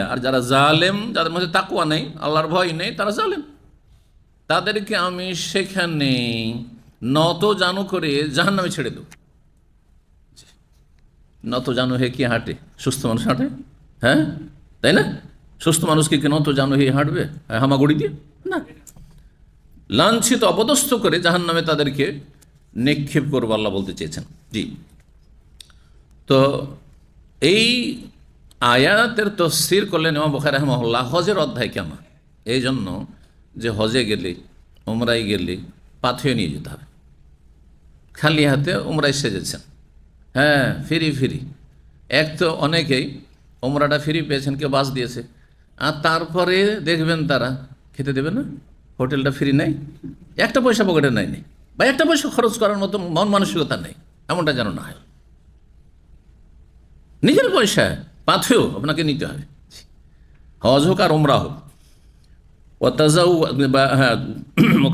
আর যারা জালেম যাদের মধ্যে তাকুয়া নেই আল্লাহর ভয় নেই তারা জালেম। তাদেরকে আমি সেখানে নত জানু করে ছেড়ে দেব। নত জানু কি হাঁটে? সুস্থ মানুষ হাঁটে? হ্যাঁ? তাই না? সুস্থ মানুষকে কি নত জানু হয়ে হাঁটবে? হ্যাঁ, হামাগুড়ি দিয়ে? না। লাঞ্ছিত অপদস্থ করে জাহান নামে তাদেরকে নিক্ষেপ করব আল্লাহ বলতে চেয়েছেন। জি। তো এই আয়াতের তফসির করলেন ইমাম বখার রহমল্লাহ হজের অধ্যায় কেন এই জন্য যে হজে গেলে উমরাই গেলে পাথুয়ে নিয়ে যেতে হবে। খালি হাতে উমরাই সেজেছেন। হ্যাঁ ফিরি ফিরি। এক তো অনেকেই উমরাটা ফিরি পেয়েছেন, কেউ বাস দিয়েছে। আর তারপরে দেখবেন তারা, খেতে দেবে না? হোটেলটা ফ্রি নেই? একটা পয়সা পকেটে নেয়নি। বা একটা পয়সা খরচ করার মতো মন মানসিকতা নেই। এমনটা যেন না হয়। নিজের পয়সা পাথেও আপনাকে নিতে হবে। হজ হোক আর ওমরা হোক। ওতাজাউ বা হ্যাঁ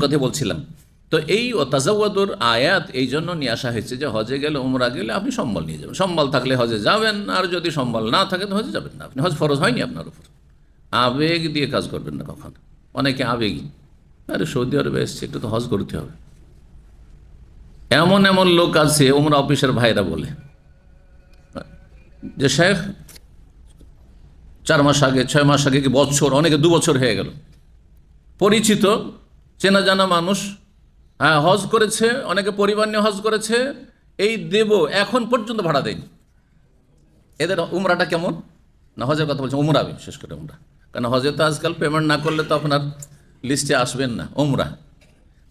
কথা বলছিলাম। তো এই ওতাজাউদুর আয়াত এই জন্য নিয়ে আসা হয়েছে যে হজে গেলে ওমরা গেলে আপনি সম্বল নিয়ে যাবেন। সম্বল থাকলে হজে যাবেন, আর যদি সম্বল না থাকে, তো হজে যাবেন না আপনি। হজ ফরজ হয়নি আপনার উপর। আবেগ দিয়ে কাজ করবেন না কখনো। অনেকে আবেগী। আরে সৌদি আরবে এসছে, একটু তো হজ করতে হবে। এমন এমন লোক আছে ওমরা অফিসের ভাইরা বলে। যে শেখ, চার মাস আগে, ছয় মাস আগে কি বছর, অনেকে দু বছর হয়ে গেল। পরিচিত, চেনা জানা মানুষ হ্যাঁ হজ করেছে, অনেকে পরিবার নিয়ে হজ করেছে, এই দেব এখন পর্যন্ত ভাড়া দেয়নি। এদের উমরাটা কেমন? না, হজের কথা বলছে, উমরা বিশেষ করে উমরা। কারণ হজে তো আজকাল পেমেন্ট না করলে তো আপনার লিস্টে আসবেন না, উমরা।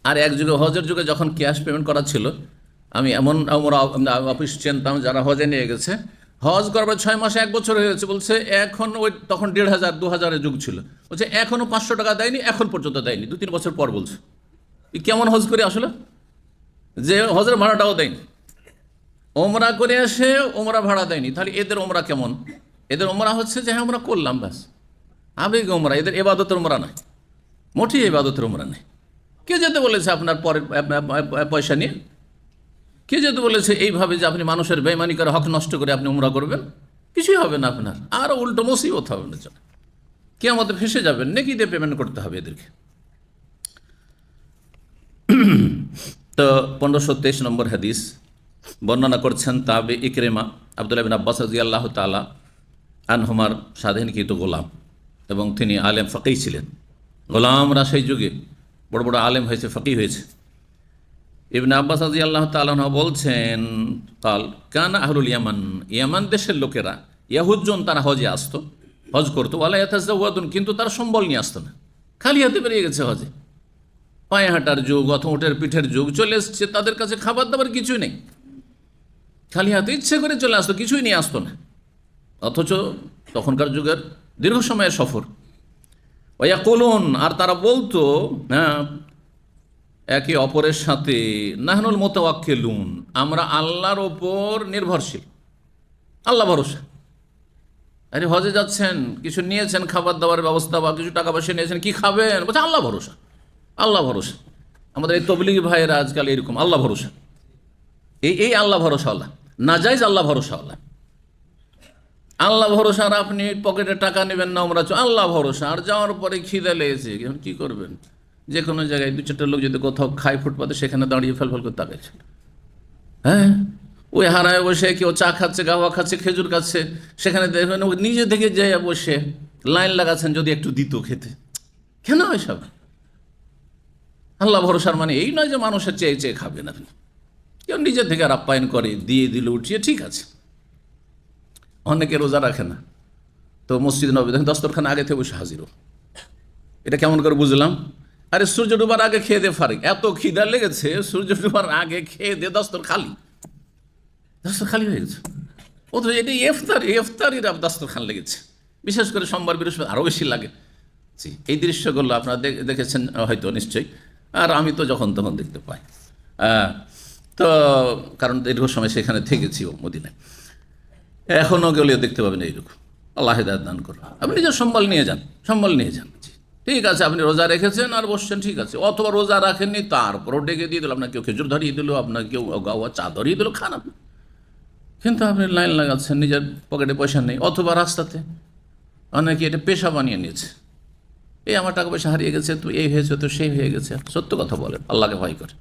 আর এক যুগে, হজের যুগে যখন ক্যাশ পেমেন্ট করা ছিল, আমি এমন আমরা অফিস চিনতাম যারা হজে নিয়ে গেছে হজ করবার ছয় মাসে এক বছর হয়ে গেছে, বলছে এখন ওই তখন দেড় হাজার, দু হাজারের যুগ ছিল। বলছে এখনও পাঁচশো টাকা দেয়নি, এখন পর্যন্ত দেয়নি, দু তিন বছর পর বলছে। কেমন হজ করে আসলে? যে হজের ভাড়াটাও দেয়নি। ওমরা করে এসে ওমরা ভাড়া দেয়নি। তাহলে এদের ওমরা কেমন? এদের ওমরা হচ্ছে যে হ্যাঁ আমরা করলাম ব্যাস। আবেগ ওমরা, এদের এবাদতের ওমরা নয়। মোটেই এবাদতের ওমরা নেই কে যেতে বলেছে আপনার পরের পয়সা নিয়ে? কে যেহেতু বলেছে এইভাবে যে আপনি মানুষের বেমানি করে হক নষ্ট করে আপনি উমরা করবেন? কিছুই হবে না আপনার। আরও উল্টো মুসিবত হবে না কে আমাদের ফেসে যাবেন নাকি দিয়ে পেমেন্ট করতে হবে এদেরকে। তো পনেরোশো তেইশ নম্বর হাদিস, বর্ণনা করছেন তাবে ইকরেমা আবদুল্লাহ বিন আব্বাস রাজি আল্লাহ তালা আনহুমার স্বাধীনকৃত গোলাম এবং তিনি আলেম ফকেই ছিলেন। গোলামরা সেই যুগে বড় বড় আলেম হয়েছে ফকি হয়েছে। ইবনে আব্বাস আজি আল্লাহ তালাহ বলছেন, কাল কান আহরুল ইয়ামান ইয়ামান দেশের লোকেরা ইয়াহুজ্জন তারা হজে আসতো। হজ করতো। ওয়ালা ইয়াতাজাউয়াদুন কিন্তু তারা সম্বল নিয়ে আসতো না। খালি হাতে বেরিয়ে গেছে হজে। পায়ে হাঁটার যুগ, অথবা উঠের পিঠের যুগ, চলে এসছে। তাদের কাছে খাবার দাবার কিছুই নেই। খালি হাতে ইচ্ছে করে চলে আসতো, কিছুই নিয়ে আসতো না। অথচ তখনকার যুগের দীর্ঘ সময়ের সফর। ওয়া কলুন আর তারা বলতো হ্যাঁ একে অপরের সাথে নাহনুল মোতাওয়াক্কেলুন, আমরা আল্লাহর ওপর নির্ভরশীল। আল্লাহ ভরসা। আরে হজে যাচ্ছেন, কিছু নিয়েছেন, খাবার দাবার ব্যবস্থা বা কিছু টাকা পয়সা নিয়েছেন, কি খাবেন? বলছে, আল্লাহ ভরসা। আল্লাহ ভরসা। আমাদের এই তবলিগি ভাইয়েরা আজকাল এরকম, আল্লাহ ভরসা। এই এই আল্লাহ ভরসা আল্লাহ নাজাইজ আল্লাহ ভরসা আল্লাহ আল্লাহ ভরসা আর আপনি পকেটে টাকা নেবেন না আমরা আল্লাহ ভরসা। আর যাওয়ার পরে খিদে লেগেছে। কী করবেন? যে কোনো জায়গায় দু চারটা লোক যদি কোথাও খায় ফুটপাতে, সেখানে দাঁড়িয়ে ফেল ফেল করে তাকাইছে হ্যাঁ? ওই হারায় বসে, কেউ চা খাচ্ছে, গাওয়া খাচ্ছে, খেজুর খাচ্ছে, সেখানে দেখবেন ও নিজে থেকে যাই বসে লাইন লাগাচ্ছেন যদি একটু দিত খেতে। কেন এসব? আল্লাহ ভরসার মানে এই নয় যে মানুষের চেয়ে চেয়ে খাবেন আপনি। কেউ নিজের থেকে আর আপ্যায়ন করে, দিয়ে দিল, উঠিয়ে, ঠিক আছে। অনেকে রোজা রাখে না। তো মসজিদ নবী দেখেন দস্তরখানে আগে থেকে বসে হাজিরও এটা কেমন করে বুঝলাম? আরে সূর্য ডুবার আগে খেয়ে দে ফারিক। এত খিদা লেগেছে, সূর্য ডুবার আগে খেয়ে দে, দস্তর খালি। দস্তর খালি হয়ে গেছে। ও তো এটি ইফতারি, ইফতারির দস্তর খান লেগেছে। বিশেষ করে সোমবার বৃহস্পতি আরও বেশি লাগে। জি, এই দৃশ্যগুলো আপনারা দেখেছেন, হয়তো নিশ্চয়ই। আর আমি তো যখন তখন দেখতে পাই। তো কারণ দীর্ঘ সময় সেখানে থেকেছি ও মদিনায়। এখনও গেলেও দেখতে পাবেন এইরকম। আল্লাহ দান করুন। আপনি নিজের সম্বল নিয়ে যান, সম্বল নিয়ে যান। ঠিক আছে, আপনি রোজা রেখেছেন আর বসছেন, ঠিক আছে। অথবা রোজা রাখেননি, তারপরও ডেকে দিয়ে দিল আপনার কেউ খেজুর ধরিয়ে দিল আপনার কেউ গাওয়া চা ধরিয়ে দিল, খান আপনি। কিন্তু আপনি লাইন লাগাচ্ছেন, নিজের পকেটে পয়সা নেই, অথবা রাস্তাতে অনেকে এটা পেশা বানিয়ে নিয়েছে। এই আমার টাকা পয়সা হারিয়ে গেছে, তো এই হয়েছে, তো সেই হয়ে গেছে। সত্য কথা বলে আল্লাহকে ভয় করে।